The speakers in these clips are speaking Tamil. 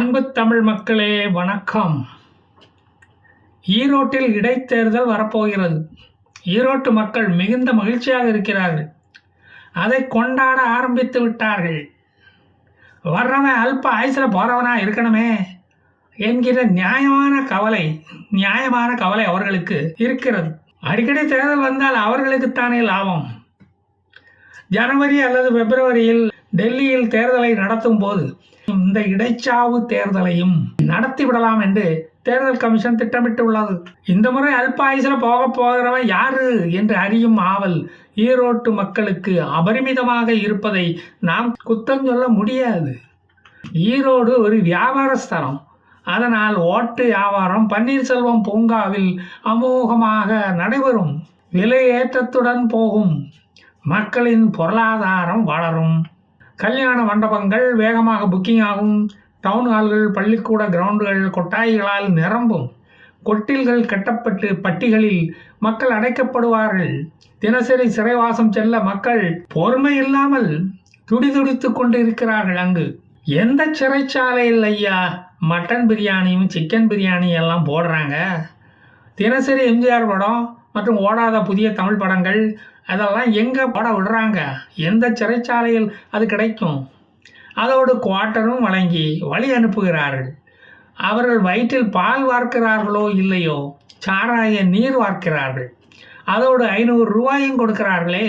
அன்பு தமிழ் மக்களே வணக்கம். ஈரோட்டில் இடைத்தேர்தல் வரப்போகிறது. ஈரோட்டு மக்கள் மிகுந்த மகிழ்ச்சியாக இருக்கிறார்கள். அதை கொண்டாட ஆரம்பித்து விட்டார்கள். வர்றவன் அல்ப ஆயுசில் போகிறவனா இருக்கணுமே என்கிற நியாயமான கவலை நியாயமான கவலை அவர்களுக்கு இருக்கிறது. அடிக்கடி தேர்தல் வந்தால் அவர்களுக்குத்தானே லாபம். ஜனவரி அல்லது பிப்ரவரியில் டெல்லியில் தேர்தலை நடத்தும் போது இந்த இடைச்சாவு தேர்தலையும் நடத்தி விடலாம் என்று தேர்தல் கமிஷன் திட்டமிட்டுள்ளது இந்த முறை அல்பாயுசில் போக போகிறவன் யாரு என்று அறியும் ஆவல் ஈரோட்டு மக்களுக்கு அபரிமிதமாக இருப்பதை நாம் குத்தம் சொல்ல முடியாது. ஈரோடு ஒரு வியாபார ஸ்தலம். அதனால் ஓட்டு வியாபாரம் பன்னீர்செல்வம் பூங்காவில் அமோகமாக நடைபெறும். விலை ஏற்றத்துடன் போகும். மக்களின் பொருளாதாரம் வளரும். கல்யாண மண்டபங்கள் வேகமாக புக்கிங் ஆகும். டவுன் ஹால்கள் பள்ளிக்கூட கிரவுண்டுகள் கொட்டாய்களால் நிரம்பும். கொட்டில்கள் கட்டப்பட்டு பட்டிகளில் மக்கள் அடைக்கப்படுவார்கள். தினசரி சிறைவாசம் செல்ல மக்கள் பொறுமை இல்லாமல் துடிதுடித்து கொண்டு இருக்கிறார்கள் அங்கு. எந்த சிறைச்சாலையில் ஐயா? மட்டன் பிரியாணியும் சிக்கன் பிரியாணி எல்லாம் போடுறாங்க. தினசரி எம்ஜிஆர் படம் மற்றும் ஓடாத புதிய தமிழ் படங்கள் அதெல்லாம் எங்கே போட விடுறாங்க? எந்த சிறைச்சாலையில் அது கிடைக்கும்? அதோடு குவார்ட்டரும் வழங்கி வழி அனுப்புகிறார்கள். அவர்கள் வயிற்றில் பால் வார்க்கிறார்களோ இல்லையோ சாராய நீர் வார்க்கிறார்கள். அதோடு ஐநூறு ரூபாயும் கொடுக்கிறார்களே.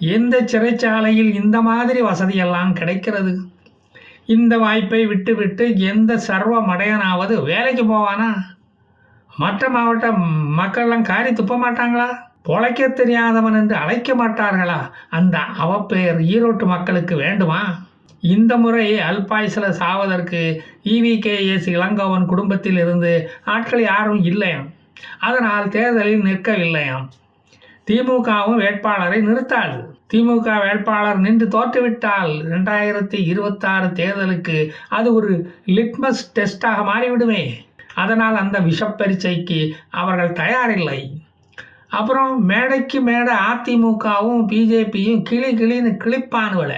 எந்த சிறைச்சாலையில் இந்த மாதிரி வசதியெல்லாம் கிடைக்கிறது? இந்த வாய்ப்பை விட்டுவிட்டு எந்த சர்வ மடையனாவது வேலைக்கு போவானா? மற்ற மாவட்ட மக்கள்லாம் காரி துப்ப மாட்டாங்களா? பொழைக்க தெரியாதவன் என்று அழைக்க மாட்டார்களா? அந்த அவப்பெயர் ஈரோட்டு மக்களுக்கு வேண்டுமா? இந்த முறை அல்பாய்ஸில் சாவதற்கு இவிகேஎஸ் இளங்கோவன் குடும்பத்தில் இருந்து ஆட்கள் யாரும் இல்லையாம். அதனால் தேர்தலில் நிற்கவில்லையாம். திமுகவும் வேட்பாளரை நிறுத்தாது. திமுக வேட்பாளர் நின்று தோற்றுவிட்டால் ரெண்டாயிரத்தி இருபத்தாறு தேர்தலுக்கு அது ஒரு லிட்மஸ் டெஸ்டாக மாறிவிடுமே. அதனால் அந்த விஷப்பரிச்சைக்கு அவர்கள் தயாரில்லை. அப்புறம் மேடைக்கு மேடை அதிமுகவும் பிஜேபியும் கிளி கிளின்னு கிளிப்பானுவல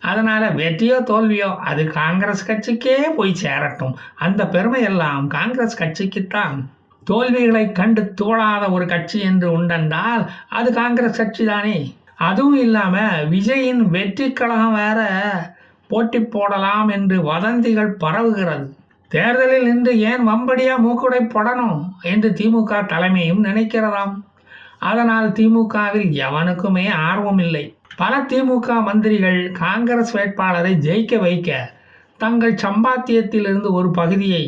அதனால் வெற்றியோ தோல்வியோ அது காங்கிரஸ் கட்சிக்கே போய் சேரட்டும். அந்த பெருமையெல்லாம் காங்கிரஸ் கட்சிக்குத்தான். தோல்விகளை கண்டு தோழாத ஒரு கட்சி என்று உண்டென்றால் அது காங்கிரஸ் கட்சி தானே. அதுவும் இல்லாமல் விஜயின் வெற்றி கழகம் வேற போட்டி போடலாம் என்று வதந்திகள் பரவுகிறது. தேர்தலில் நின்று ஏன் வம்படியா மூக்குடை போடணும் என்று திமுக தலைமையும் நினைக்கிறதாம். அதனால் திமுகவில் எவனுக்குமே ஆர்வம் இல்லை பல திமுக மந்திரிகள் காங்கிரஸ் வேட்பாளரை ஜெயிக்க வைக்க தங்கள் சம்பாத்தியத்திலிருந்து ஒரு பகுதியை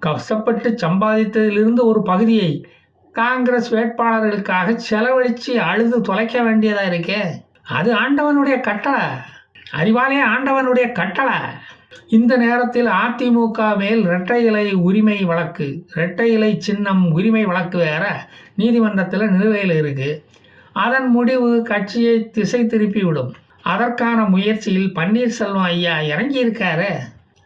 கஷ்டப்பட்டு சம்பாதித்ததிலிருந்து ஒரு பகுதியை காங்கிரஸ் வேட்பாளர்களுக்காக செலவழித்து அழுது தொலைக்க வேண்டியதாக இருக்கே? அது ஆண்டவனுடைய கட்டளை. அறிவாலே ஆண்டவனுடைய கட்டளை. இந்த நேரத்தில் அதிமுக மேல் இரட்டை இலை உரிமை வழக்கு இரட்டை இலை சின்னம் உரிமை வழக்கு வேற நீதிமன்றத்தில் நிலுவையில் இருக்கு. அதன் முடிவு கட்சியை திசை திருப்பி விடும் அதற்கான முயற்சியில் பன்னீர்செல்வம் ஐயா இறங்கியிருக்காரு.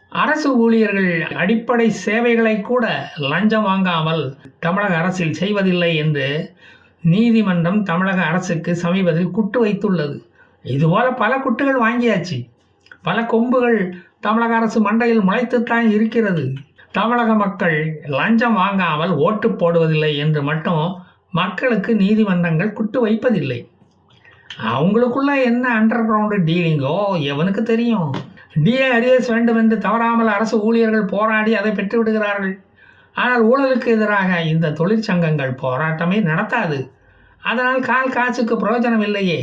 அரசு ஊழியர்கள் அடிப்படை சேவைகளை கூட லஞ்சம் வாங்காமல் தமிழக அரசில் செய்வதில்லை என்று நீதிமன்றம் தமிழக அரசுக்கு சமீபத்தில் குட்டு வைத்துள்ளது. இதுபோல பல குட்டுகள் வாங்கியாச்சு. பல கொம்புகள் தமிழக அரசு மண்டையில் முளைத்துத்தான் இருக்கிறது. தமிழக மக்கள் லஞ்சம் வாங்காமல் ஓட்டு போடுவதில்லை என்று மட்டும் மக்களுக்கு நீதிமன்றங்கள் குட்டு வைப்பதில்லை. அவங்களுக்குள்ள என்ன அண்டர் கிரவுண்டு டீலிங்கோ எவனுக்கு தெரியும்? டிஏ அரியஸ் வேண்டும் என்று தவறாமல் அரசு ஊழியர்கள் போராடி அதை பெற்று விடுகிறார்கள். ஆனால் ஊழலுக்கு எதிராக இந்த தொழிற்சங்கங்கள் போராட்டமே நடத்தாது. அதனால் கால் காசுக்கு பிரயோஜனம் இல்லையே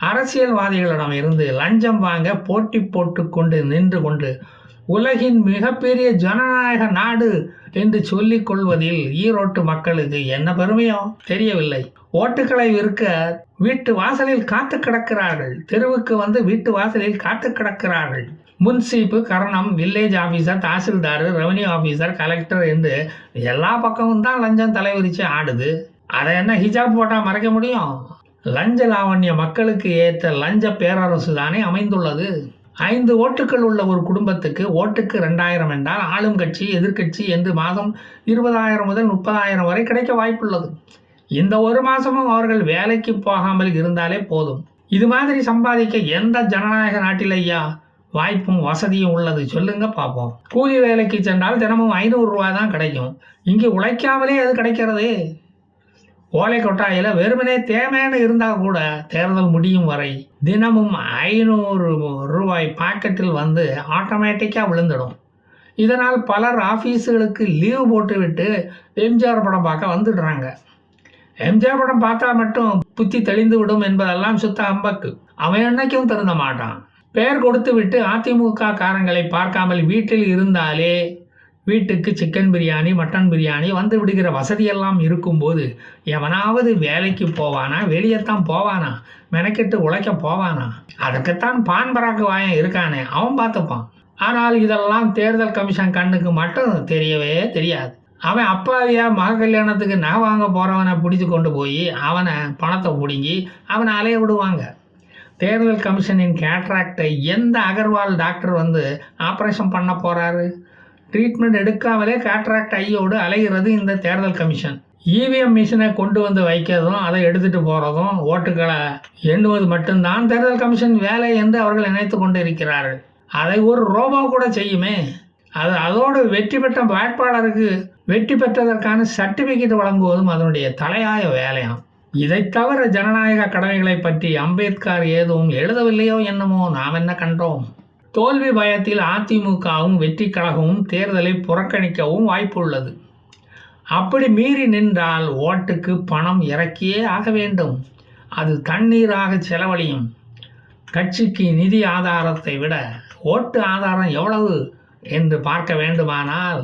அரசியல்வாதிகளிடம் இருந்து லஞ்சம் வாங்க போட்டி போட்டு கொண்டு நின்று கொண்டு உலகின் மிகப்பெரிய ஜனநாயக நாடு என்று சொல்லிக் கொள்வதில் ஈரோட்டு மக்களுக்கு என்ன பெருமையோ தெரியவில்லை. ஓட்டுகளை விற்க வீட்டு வாசலில் காத்து கிடக்கிறார்கள். தெருவுக்கு வந்து வீட்டு வாசலில் காத்து கிடக்கிறார்கள். முன்சீப்பு கரணம் வில்லேஜ் ஆஃபீஸர் தாசில்தார் ரெவன்யூ ஆஃபீஸர் கலெக்டர் என்று எல்லா பக்கமும் தான் லஞ்சம் தலைவிரிச்சு ஆடுது. அதை என்ன ஹிஜாப் போட்டால் மறைக்க முடியும்? லஞ்ச லாவண்ய மக்களுக்கு ஏற்ற லஞ்ச பேரரசு தானே அமைந்துள்ளது. ஐந்து ஓட்டுகள் உள்ள ஒரு குடும்பத்துக்கு ஓட்டுக்கு ரெண்டாயிரம் என்றால் ஆளும் கட்சி எதிர்க்கட்சி என்று மாதம் இருபதாயிரம் முதல் முப்பதாயிரம் வரை கிடைக்க வாய்ப்புள்ளது. இந்த ஒரு மாதமும் அவர்கள் வேலைக்கு போகாமல் இருந்தாலே போதும். இது மாதிரி சம்பாதிக்க எந்த ஜனநாயக நாட்டில் ஐயா வாய்ப்பும் வசதியும் உள்ளது சொல்லுங்க பார்ப்போம் கூலி வேலைக்கு சென்றால் தினமும் ஐநூறு ரூபாய் தான் கிடைக்கும். இங்கே உழைக்காமலே அது கிடைக்கிறது? ஓலை கொட்டாயில் வெறுமனே தேவைன்னு இருந்தால் கூட தேர்தல் முடியும் வரை தினமும் ஐநூறு ரூபாய் பாக்கெட்டில் வந்து ஆட்டோமேட்டிக்காக விழுந்துடும். இதனால் பலர் ஆஃபீஸுகளுக்கு லீவு போட்டுவிட்டு எம்ஜிஆர் படம் பார்க்க வந்துடுறாங்க. எம்ஜிஆர் படம் பார்த்தா மட்டும் புத்தி தெளிந்து விடும் என்பதெல்லாம் சுத்த அம்பக்கு. அவன் என்னைக்கும் திருந்த மாட்டான். பெயர் கொடுத்து விட்டு அதிமுக காரங்களை பார்க்காமல் வீட்டில் இருந்தாலே வீட்டுக்கு சிக்கன் பிரியாணி மட்டன் பிரியாணி வந்து விடுகிற வசதியெல்லாம் இருக்கும்போது எவனாவது வேலைக்கு போவானா வெளியேத்தான் போவானா மெனக்கெட்டு உழைக்க போவானா? அதுக்குத்தான் பான் பராக்கு வாயன் இருக்கானே அவன் பார்த்துப்பான். ஆனால் இதெல்லாம் தேர்தல் கமிஷன் கண்ணுக்கு மட்டும் தெரியவே தெரியாது. அவன் அப்பாவியா மக கல்யாணத்துக்கு நகை வாங்க போகிறவனை பிடிச்சி கொண்டு போய் அவனை பணத்தை பிடுங்கி அவனை அலைய விடுவாங்க. தேர்தல் கமிஷனின் கேட்ராக்டை எந்த அகர்வால் டாக்டர் வந்து ஆப்ரேஷன் பண்ண போகிறாரு ட்ரீட்மெண்ட் எடுக்காமலே கேட்ராக்ட் ஐயோடு அலைகிறது இந்த தேர்தல் கமிஷன். இவிஎம் மிஷினை கொண்டு வந்து வைக்கிறதும் அதை எடுத்துகிட்டு போகிறதும் ஓட்டுகளை எண்ணுவது மட்டும்தான் தேர்தல் கமிஷன் வேலை என்று அவர்கள் நினைத்து கொண்டு இருக்கிறார்கள் அதை ஒரு ரோபோ கூட செய்யுமே? அது அதோடு வெற்றி பெற்ற வேட்பாளருக்கு வெற்றி பெற்றதற்கான சர்டிஃபிகேட் வழங்குவதும் அதனுடைய தலையாய வேலையாம். இதை தவிர ஜனநாயக கடமைகளை பற்றி அம்பேத்கர் ஏதும் எழுதவில்லையோ என்னமோ நாம் என்ன கண்டோம்? தோல்வி பயத்தில் அதிமுகவும் வெற்றி கழகமும் தேர்தலை புறக்கணிக்கவும் வாய்ப்பு உள்ளது அப்படி மீறி நின்றால் ஓட்டுக்கு பணம் இறக்கியே ஆக வேண்டும். அது தண்ணீராக செலவழியும். கட்சிக்கு நிதி ஆதாரத்தை விட ஓட்டு ஆதாரம் எவ்வளவு என்று பார்க்க வேண்டுமானால்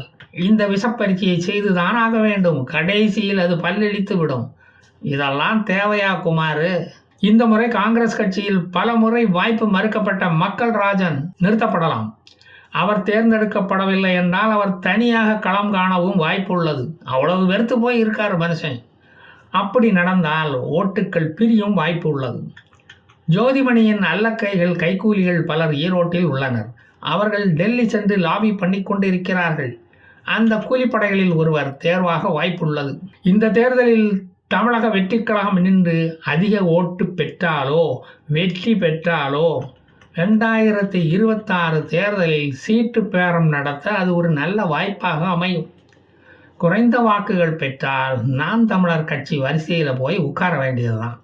இந்த விஷப்பரீட்சையை செய்துதான் ஆக வேண்டும். கடைசியில் அது பல்லடித்து விடும் இதெல்லாம் தேவையா குமார்? இந்த முறை காங்கிரஸ் கட்சியில் பல முறை வாய்ப்பு மறுக்கப்பட்ட மக்கள் ராஜன் நிறுத்தப்படலாம். அவர் தேர்ந்தெடுக்கப்படவில்லை என்றால் அவர் தனியாக களம் காணவும் வாய்ப்பு உள்ளது. அவ்வளவு வெறுத்து போய் இருக்கார் மனுஷன். அப்படி நடந்தால் ஓட்டுக்கள் பிரியும் வாய்ப்பு உள்ளது. ஜோதிமணியின் அல்லக்கைகள் கைக்கூலிகள் பலர் ஈரோட்டில் உள்ளனர். அவர்கள் டெல்லி சென்று லாபி பண்ணி கொண்டிருக்கிறார்கள். அந்த கூலிப்படைகளில் ஒருவர் தேர்வாக வாய்ப்புள்ளது இந்த தேர்தலில் தமிழக வெற்றிக் கழகம் நின்று அதிக ஓட்டு பெற்றாலோ வெற்றி பெற்றாலோ ரெண்டாயிரத்தி இருபத்தாறு தேர்தலில் சீட்டு பேரம் நடத்த அது ஒரு நல்ல வாய்ப்பாக அமையும். குறைந்த வாக்குகள் பெற்றால் நான் தமிழர் கட்சி வரிசையில் போய் உட்கார வேண்டியதுதான்.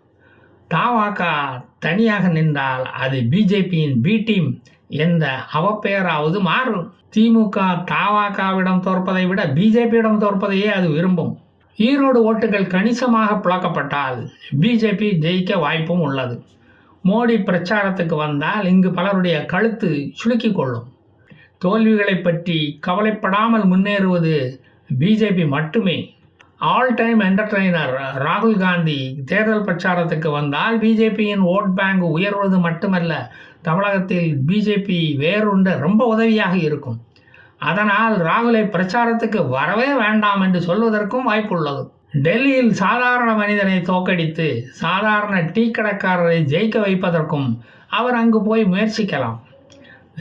தாவாக்கா தனியாக நின்றால் அது பிஜேபியின் பி டீம் என்ற அவப்பெயராவது மாறும். திமுக தாவாக்காவிடம் தோற்பதை விட பிஜேபியிடம் தோற்பதையே அது விரும்பும். ஈரோடு ஓட்டுகள் கணிசமாக புழக்கப்பட்டால் பிஜேபி ஜெயிக்க வாய்ப்பும் உள்ளது. மோடி பிரச்சாரத்துக்கு வந்தால் இங்கு பலருடைய கழுத்து சுளுக்கிக் கொள்ளும். தோல்விகளை பற்றி கவலைப்படாமல் முன்னேறுவது பிஜேபி மட்டுமே. ஆல் டைம் என்டர்டெய்னர் ராகுல் காந்தி தேர்தல் பிரச்சாரத்துக்கு வந்தால் பிஜேபியின் ஓட் பேங்க் உயர்வது மட்டுமல்ல தமிழகத்தில் பிஜேபி வேறுண்ட ரொம்ப உதவியாக இருக்கும். அதனால் ராகுலை பிரச்சாரத்துக்கு வரவே வேண்டாம் என்று சொல்வதற்கும் வாய்ப்புள்ளது. டெல்லியில் சாதாரண மனிதனை தோக்கடித்து சாதாரண டீ கடைக்காரரை ஜெயிக்க வைப்பதற்கும் அவர் அங்கு போய் முயற்சிக்கலாம்.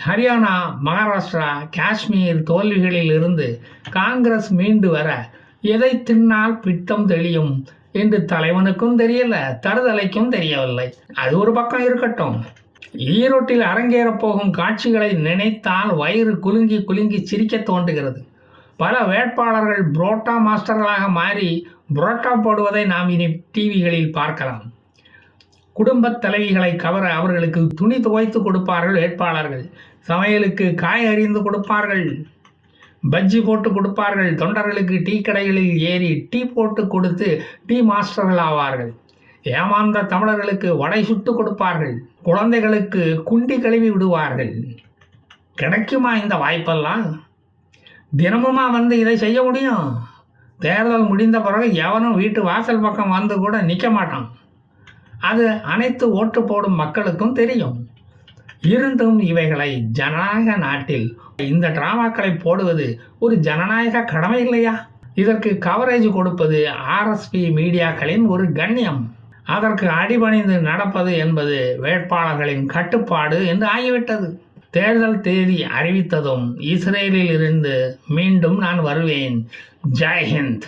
ஹரியானா மகாராஷ்டிரா காஷ்மீர் தோல்விகளில் இருந்து காங்கிரஸ் மீண்டு வர எதை தின்னால் பித்தம் தெளியும் என்று தலைவனுக்கும் தெரியல தருதலைக்கும் தெரியவில்லை. அது ஒரு பக்கம் இருக்கட்டும். ஈரோட்டில் அரங்கேறப் போகும் காட்சிகளை நினைத்தால் வயிறு குலுங்கி குலுங்கி சிரிக்க தோன்றுகிறது. பல வேட்பாளர்கள் புரோட்டா மாஸ்டர்களாக மாறி புரோட்டா போடுவதை நாம் இனி டிவிகளில் பார்க்கலாம். குடும்பத் தலைவிகளை கவர அவர்களுக்கு துணி துவைத்து கொடுப்பார்கள் வேட்பாளர்கள். சமையலுக்கு காய் அறிந்து கொடுப்பார்கள். பஜ்ஜி போட்டு கொடுப்பார்கள். தொண்டர்களுக்கு டீ கடைகளில் ஏறி டீ போட்டு கொடுத்து டீ மாஸ்டர்கள் ஆவார்கள் ஏமாந்த தமிழர்களுக்கு வடை சுட்டு கொடுப்பார்கள். குழந்தைகளுக்கு குண்டி கழுவி விடுவார்கள். கிடைக்குமா இந்த வாய்ப்பெல்லாம்? தினமுமா வந்து இதை செய்ய முடியும்? தேர்தல் முடிந்த பிறகு எவனும் வீட்டு வாசல் பக்கம் வந்து கூட நிற்க மாட்டான். அது அனைத்து ஓட்டு போடும் மக்களுக்கும் தெரியும். இருந்தும் இவைகளை ஜனநாயக நாட்டில் இந்த டிராமாக்களை போடுவது ஒரு ஜனநாயக கடமை இல்லையா? இதற்கு கவரேஜ் கொடுப்பது ஆர்எஸ்பி மீடியாக்களின் ஒரு கண்ணியம். அதற்கு அடிபணிந்து நடப்பது என்பது வேட்பாளர்களின் கட்டுப்பாடு என்று ஆகிவிட்டது. தேர்தல் தேதி அறிவித்ததும் இஸ்ரேலில் இருந்து மீண்டும் நான் வருவேன். ஜெய்ஹிந்த்